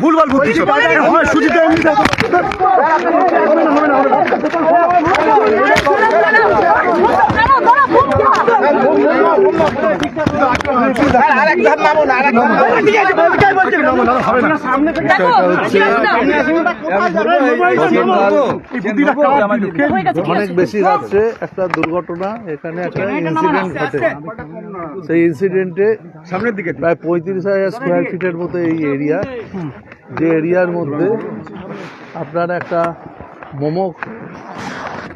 ভুলভাল বুঝছি সুজিতে এমনি অনেক বেশি রাত্রে একটা দুর্ঘটনা এখানে একটা ইনসিডেন্ট ঘটে। সেই ইনসিডেন্টে সামনের দিকে প্রায় পঁয়ত্রিশ হাজার স্কোয়ার ফিটের মতো এই এরিয়া যে এরিয়ার মধ্যে আপনার একটা মোমো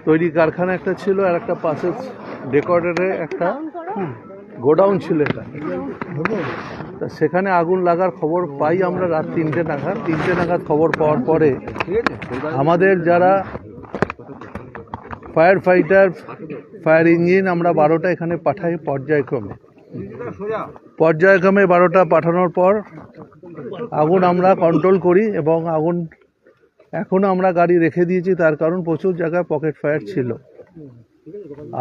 তৈরি কারখানা একটা ছিল আর একটা পাশে ডেকোরেটরের একটা গোডাউন ছিল এটা। তা সেখানে আগুন লাগার খবর পাই আমরা রাত তিনটে নাগাদ। তিনটে নাগাদ খবর পাওয়ার পরে আমাদের যারা ফায়ার ফাইটার, ফায়ার ইঞ্জিন আমরা বারোটা এখানে পাঠাই পর্যায়ক্রমে। পর্যায়ক্রমে বারোটা পাঠানোর পর আগুন আমরা কন্ট্রোল করি এবং আগুন এখনও আমরা গাড়ি রেখে দিয়েছি, তার কারণ প্রচুর জায়গায় পকেট ফায়ার ছিল।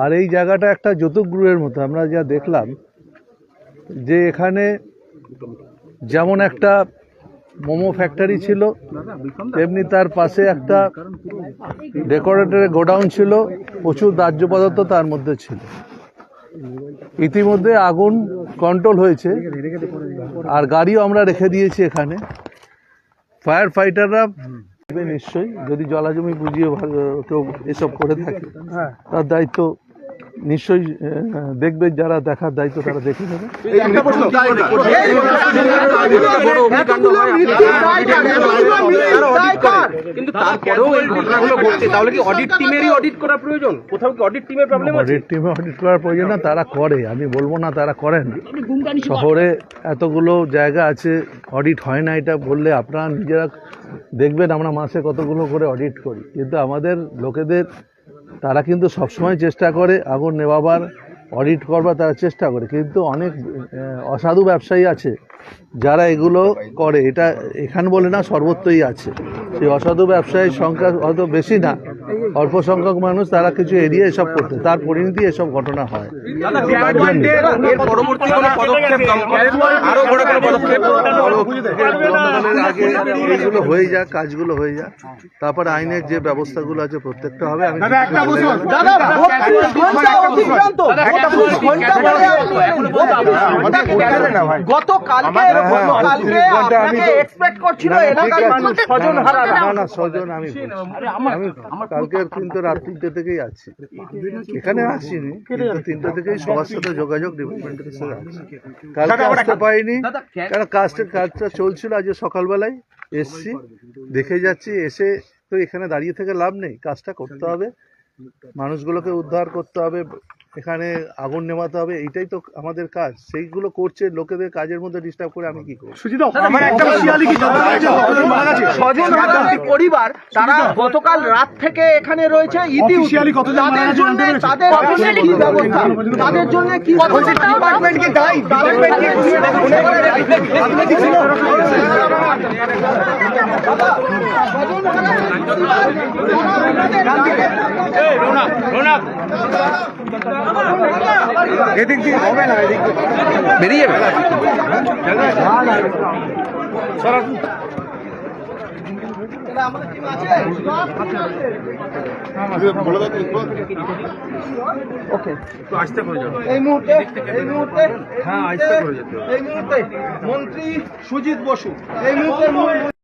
আর এই জায়গাটা একটা যতুগৃহের মতো, আমরা যা দেখলাম, যে এখানে যেমন একটা মোমো ফ্যাক্টরি ছিল, তেমনি তার পাশে একটা ডেকোরেটরের গোডাউন ছিল, প্রচুর দাহ্য পদার্থ তার মধ্যে ছিল। ইতিমধ্যে আগুন কন্ট্রোল হয়েছে, আর গাড়িও আমরা রেখে দিয়েছি এখানে। ফায়ার ফাইটাররা নিশ্চয়ই। যদি জলাজমি বুঝিয়ে কেউ এসব করে থাকে তার দায়িত্ব নিশ্চয়ই দেখবে যারা দেখার দায়িত্ব তারা দেখে নেবে। একটা প্রশ্ন। কিন্তু তারপরেও এই ঘটনাগুলো ঘটছে? তাহলে কি অডিট টিমেরই অডিট করা প্রয়োজন? কোথাও কি অডিট টিমের প্রবলেম আছে? অডিট টিমে অডিট করার প্রয়োজন না তারা করে। আমি বলব না তারা করে না। শহরে এতগুলো জায়গা আছে অডিট হয় না এটা বললে আপনারা নিজেরা দেখবেন আমরা মাসে কতগুলো করে অডিট করি। কিন্তু আমাদের লোকেদের তারা কিন্তু সবসময় চেষ্টা করে আগুন নেভাবার অডিট করবার তারা চেষ্টা করে। কিন্তু অনেক অসাধু ব্যবসায়ী আছে যারা এগুলো করে। এটা এখান বলে না, সর্বত্রই আছে। সেই অসাধু ব্যবসায়ীর সংখ্যা হয়তো বেশি না। অল্প সংখ্যক মানুষ তারা কিছু এড়িয়ে এসব করতে, তার পরিণতি এসব ঘটনা হয়। দমকলের আগে এইগুলো হয়ে যাক কাজগুলো হয়ে যাক। তারপর আইনের যে ব্যবস্থাগুলো আছে প্রত্যেকটা হবে। আমি দাদা একটা প্রশ্ন দাদা ঘণ্টা পরে গতকালকে গতকালকে আপনাকে এক্সপেক্ট করছিল এলাকার মানুষ স্বজন হারা না না ছজন আমি আমি কালকে কিন্তু রাত তিনটে থেকেই আছি। এখানে আসিনি তিনটে থেকেই সবার সাথে যোগাযোগ ডিপার্টমেন্টের সাথে আছে। কালকে আসতে পারিনি কারণ কাজটা কাজটা চলছিল আজ সকালবেলায়। এসছি দেখে যাচ্ছি এসে তো এখানে দাঁড়িয়ে থেকে লাভ নেই। কাজটা করতে হবে। মানুষগুলোকে উদ্ধার করতে হবে। এখানে আগুন নেভাতে হবে এইটাই তো আমাদের কাজ। সেইগুলো করছে লোকেদের কাজের মধ্যে ডিস্টার্ব করে আমি কি করব? আমার একটা পরিবার তারা গতকাল রাত থেকে এখানে রয়েছে ইতি কতজন মারা তাদের গেছে কি ব্যবস্থা? তাদের জন্য কি ডিপার্টমেন্ট কি দায়ী ডিপার্টমেন্ট কি এদিক দিয়ে হবে না এদিক দিয়ে বেরিয়ে যাবে। এই মুহূর্তে এই মুহূর্তে এই মুহূর্তে এই মুহূর্তে মন্ত্রী সুজিত বসু। এই মুহূর্তে